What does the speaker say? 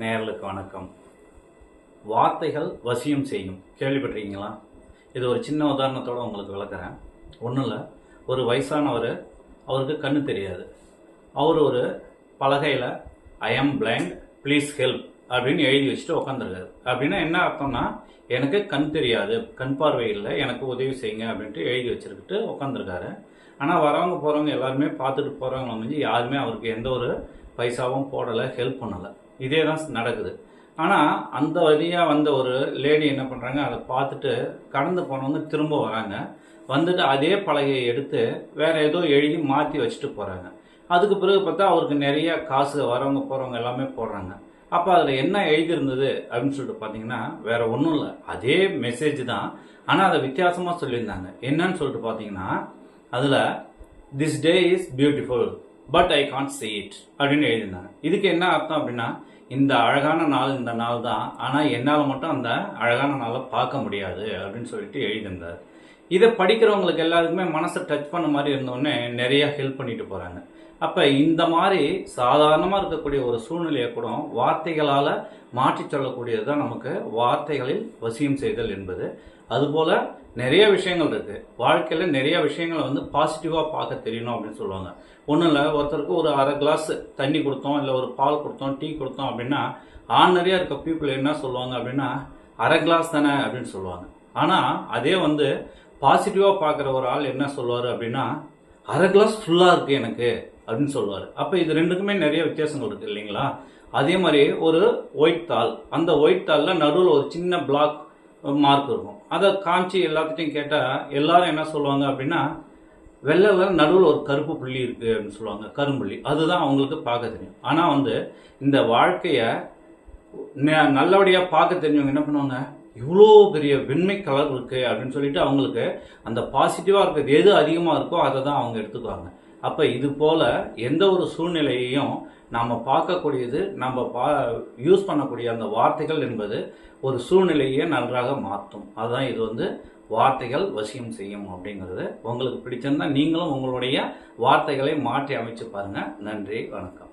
நேர்களுக்கு வணக்கம். வார்த்தைகள் வசியம் செய்யும். கேள்விப்பட்டிருக்கீங்களா? இது ஒரு சின்ன உதாரணத்தோடு உங்களுக்கு விளக்குறேன். ஒன்றும் இல்லை. ஒரு வயசானவர் அவருக்கு கண்ணு தெரியாது. அவர் ஒரு பலகையில் I am blind please help அப்படின்னு எழுதி வச்சுட்டு உட்காந்துருக்காரு அப்படின்னா என்ன அர்த்தம்னா எனக்கு கண் தெரியாது கண் பார்வை இல்லை எனக்கு உதவி செய்யுங்க அப்படின்ட்டு எழுதி வச்சுருக்கிட்டு உட்காந்துருக்காரு ஆனால் வரவங்க போகிறவங்க எல்லாருமே பார்த்துட்டு போகிறவங்க வந்து யாருமே அவருக்கு எந்த ஒரு பைசாவும் போடலை ஹெல்ப் பண்ணலை. இதே தான் நடக்குது. ஆனால் அந்த வழியாக வந்த ஒரு லேடி என்ன பண்ணுறாங்க அதை பார்த்துட்டு கடந்து போனவங்க திரும்ப வராங்க. வந்துட்டு அதே பலகையை எடுத்து வேறு ஏதோ எழுதி மாற்றி வச்சுட்டு போகிறாங்க அதுக்கு பிறகு பார்த்தா அவருக்கு நிறையா காசு வரவங்க போகிறவங்க எல்லாமே போடுறாங்க. அப்போ அதில் என்ன எழுதியிருந்தது அப்படின்னு சொல்லிட்டு பார்த்தீங்கன்னா வேற ஒன்றும் இல்லை. அதே மெசேஜ் தான். ஆனால் அதை வித்தியாசமாக சொல்லியிருந்தாங்க. என்னன்னு சொல்லிட்டு பார்த்தீங்கன்னா அதில் this day is beautiful but I can't say it அப்படின்னு எழுதியிருந்தாங்க இதுக்கு என்ன அர்த்தம் அப்படின்னா இந்த அழகான நாள் இந்த நாள் தான் ஆனால் என்னால் மட்டும் அந்த அழகான நாளை பார்க்க முடியாது அப்படின்னு சொல்லிட்டு எழுதியிருந்தார். இதை படிக்கிறவங்களுக்கு எல்லாருக்குமே மனசை டச் பண்ண மாதிரி இருந்தோடனே நிறையா ஹெல்ப் பண்ணிட்டு போகிறாங்க அப்போ இந்த மாதிரி சாதாரணமாக இருக்கக்கூடிய ஒரு சூழ்நிலையை கூட வார்த்தைகளால் மாற்றி சொல்லக்கூடியது தான் நமக்கு வார்த்தைகளில் வசியம் செய்தல் என்பது. அதுபோல் நிறைய விஷயங்கள் இருக்குது வாழ்க்கையில் நிறைய விஷயங்களை வந்து பாசிட்டிவாக பார்க்க தெரியணும் அப்படின்னு சொல்லுவாங்க. ஒன்றும் இல்லை ஒருத்தருக்கு ஒரு அரை கிளாஸ் தண்ணி கொடுத்தோம் இல்லை ஒரு பால் கொடுத்தோம் டீ கொடுத்தோம் அப்படின்னு அப்படின்னா ஆர்டினரியாக இருக்க பீப்புள் என்ன சொல்லுவாங்க அப்படின்னா அரை கிளாஸ் தானே அப்படின்னு சொல்லுவாங்க. ஆனால் அதே வந்து பாசிட்டிவாக பார்க்குற ஒரு ஆள் என்ன சொல்லுவார் அப்படின்னா அரை கிளாஸ் ஃபுல்லாக இருக்குது எனக்கு அப்படின்னு சொல்லுவார். அப்போ இது ரெண்டுக்குமே நிறைய வித்தியாசங்கள் இருக்குது இல்லைங்களா? அதே மாதிரி ஒரு ஒயிட் தாள். அந்த ஒயிட் தாளில் நடுவில் ஒரு சின்ன பிளாக் மார்க் இருக்கும். அதை காமிச்சு எல்லாத்துட்டையும் கேட்டால் எல்லாரும் என்ன சொல்லுவாங்க அப்படின்னா வெள்ளைல நடுவில் ஒரு கருப்பு புள்ளி இருக்குது அப்படின்னு சொல்லுவாங்க கரும்புள்ளி. அதுதான் அவங்களுக்கு பார்க்க தெரியும். ஆனால் வந்து இந்த வாழ்க்கையை ந- பார்க்க தெரிஞ்சவங்க என்ன பண்ணுவாங்க? இவ்வளோ பெரிய வெண்மை கலர் இருக்குது அப்படின்னு சொல்லிட்டு அவங்களுக்கு அந்த பாசிட்டிவாக இருக்கிறது எது அதிகமாக இருக்கோ அதை தான் அவங்க எடுத்துக்குவாங்க. அப்போ இது போல் எந்த ஒரு சூழ்நிலையையும் நாம் பார்க்கக்கூடியது நம்ம பா யூஸ் பண்ணக்கூடிய அந்த வார்த்தைகள் என்பது ஒரு சூழ்நிலையை நன்றாக மாற்றும். அதுதான் இது வந்து வார்த்தைகள் வசியம் செய்யும் அப்படிங்கிறது. உங்களுக்கு பிடிச்சிருந்தால் நீங்களும் உங்களுடைய வார்த்தைகளை மாற்றி அமைச்சு பாருங்கள் நன்றி வணக்கம்.